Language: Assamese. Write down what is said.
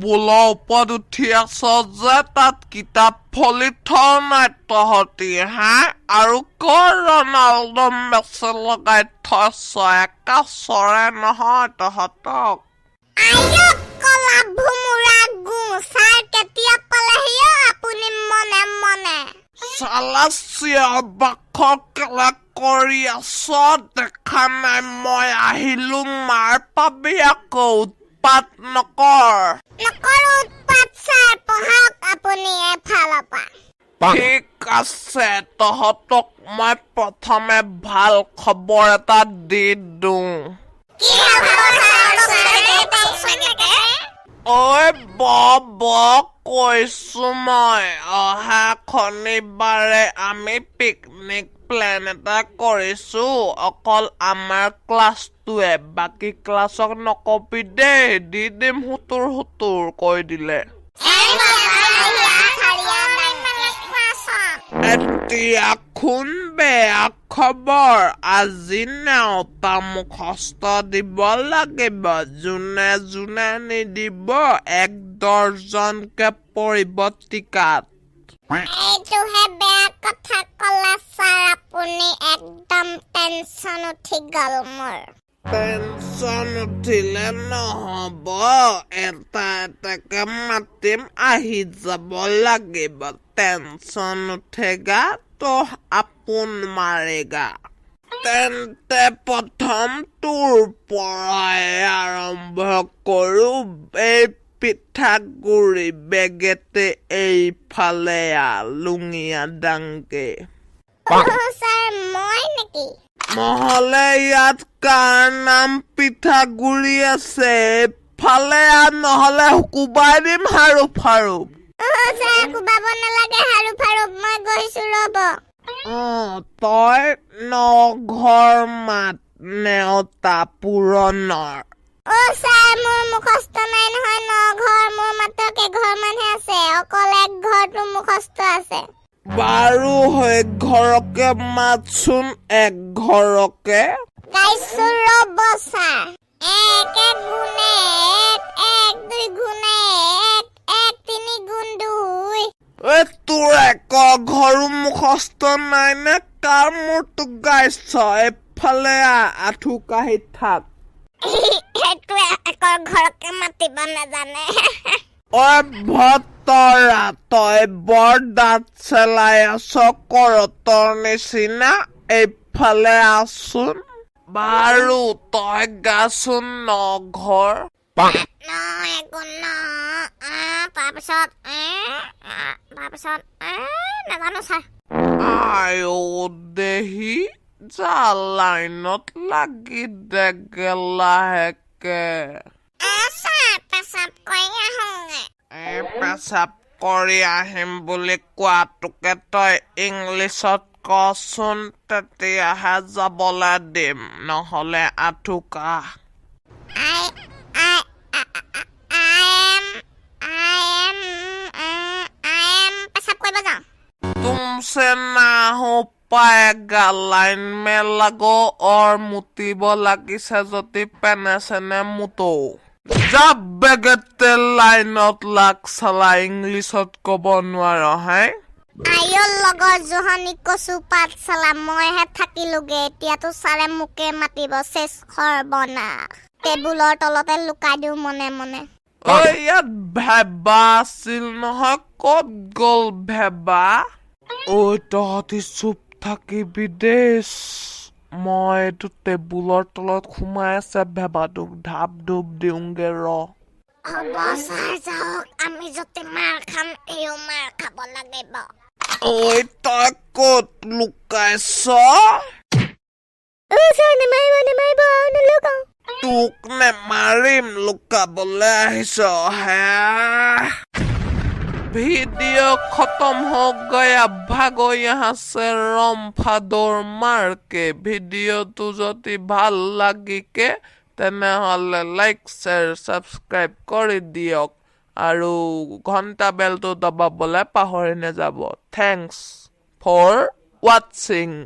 টেবুলৰ ওপৰত উঠি আছ যে তাত কিতাপ ফলি থোৱা নাই তহঁতি হা? আৰু কৰ ৰনাল্ডো মেচি লগাই থৈছ একা চৰে নহয় তহঁতক কৰি আছ দেখা নাই মই আহিলো মাৰ পাবি আকৌ। উৎপাত নকৰ। নকৰো উৎপাত ছাৰ আপুনি এফালৰ পৰা। ঠিক আছে তহঁতক মই প্ৰথমে ভাল খবৰ এটা দি দিওঁ। ঐ ব ব কৈছো মই অহা শনিবাৰে আমি পিকনিক প্লেন এটা কৰিছো অকল আমাৰ ক্লাছটোৱে বাকী ক্লাছক নকবি দেই দি দিম হুতুৰ হুতুৰ কৈ দিলে এতিয়া শুন বেয়া খবৰ আজি নেওতা মুখস্থ দিব লাগিব যোনে যোনে নিদিব এক দৰ্জনকে পৰিব টিকাত এইটোহে বেয়া কথা কলা ছাৰ আপুনি একদম টেনচন উঠি গ'ল মোৰ। টেনচন উঠিলে নহব এটা এটাকে মাতিম আহি যাব লাগিব। টেনচন উঠেগা তো আপোন মাৰেগা। তেন্তে প্ৰথম তোৰ পৰাই আৰম্ভ কৰো এই পিঠাগুৰি বেগেতে এইফালে আ লুঙিয়া ডাংকে নহলে ইয়াত কাৰ নাম পিঠাগুৰি আছে এইফালে আ নহলে কোবাই দিম হাৰু ফাৰু তই নঘৰ মাত নেওতা পুৰণৰ অ ছাৰ মোৰ মুখস্থ নাই নহয় ন ঘৰ মোৰ মাত্ৰ কেইঘৰ মানহে আছে। অকল এক ঘৰটো মুখস্থ আছে। বাৰু হৈ ঘৰকে মাতচোন এক ঘৰকে। গাইছো ৰ'ব ছাৰ। এক এক গুণে এক এক দুই গুণে এক এক তিনি গুণ দুই। এ তোৰ এক ঘৰো মুখস্থ নাই নে? কাৰ মূৰটো গাইছ? এইফালে আ আঁঠু কাঢ়ি থাক। একৰ ঘৰকে মাতিব নাজানে ঐ ভতৰা তই বৰ দাঁত চেলাই আছ কৰতৰ নিচিনা এইফালে আছোন। বাৰু তই গাচোন ন একো ন আ, তাৰপিছত এ, আ, তাৰপিছত এ, নাজানো ছাৰ। আয়ো দেহি যা লাইনত লাগি দেগে লাহেকে আ, ছাৰ পেচাব কৰি আহোঁগে এই পেচাব কৰি আহিম বুলি কোৱাটোকে তই ইংলিছত কচোন তেতিয়াহে যাবলৈ দিম নহ'লে আঠুকা I, I, I, I am, I am, uh, I am পেচাব কৰিব যাওঁ तुमसे ना हो पाएगा लाइन में लगो और মুতিব লাগিছে যদি পেনে চেনে মুতো যা বেগেতে লাইনত লাগ চালা ইংলিছত ক'ব নোৱাৰ হে? আইঅ লগৰ জোহনী কচু পাঠশালা মইহে থাকিলোগে এতিয়াতো ছাৰে মোকে মাতিব শেষ সৰ্বনা টেবুলৰ তলতে লুকাই দিওঁ মনে মনে। ঐ ইয়াত ভেবা আছিল নহয় ক'ত গ'ল ভেবা? ঐ তহঁতি চুপ থাকিবি দেই মই এইটো টেবুলৰ তলত সোমাই আছে ভেবাটোক ঢাপ ধুপ দিওঁগে ৰ। হ'ব ছাৰ যাওক আমি য'তে মাৰ খাম এও মাৰ খাব লাগিব। ঐ তই ক'ত লুকাইছ? অ ছাৰ নেমাৰিব নেমাৰিব নলুকাওঁ। তোক নেমাৰিম লুকাবলৈ আহিছ হে? वीडियो खत्म हो गया भागो यहाँ से रम्फा दौड़ मार के ভিডিঅ'টো যদি ভাল লাগিকে তেনেহ'লে লাইক শ্বেয়াৰ ছাবস্ক্ৰাইব কৰি দিয়ক আৰু ঘণ্টা বেলটো দবাবলৈ পাহৰি নাযাব থেংকছ ফৰ ৱাটছিং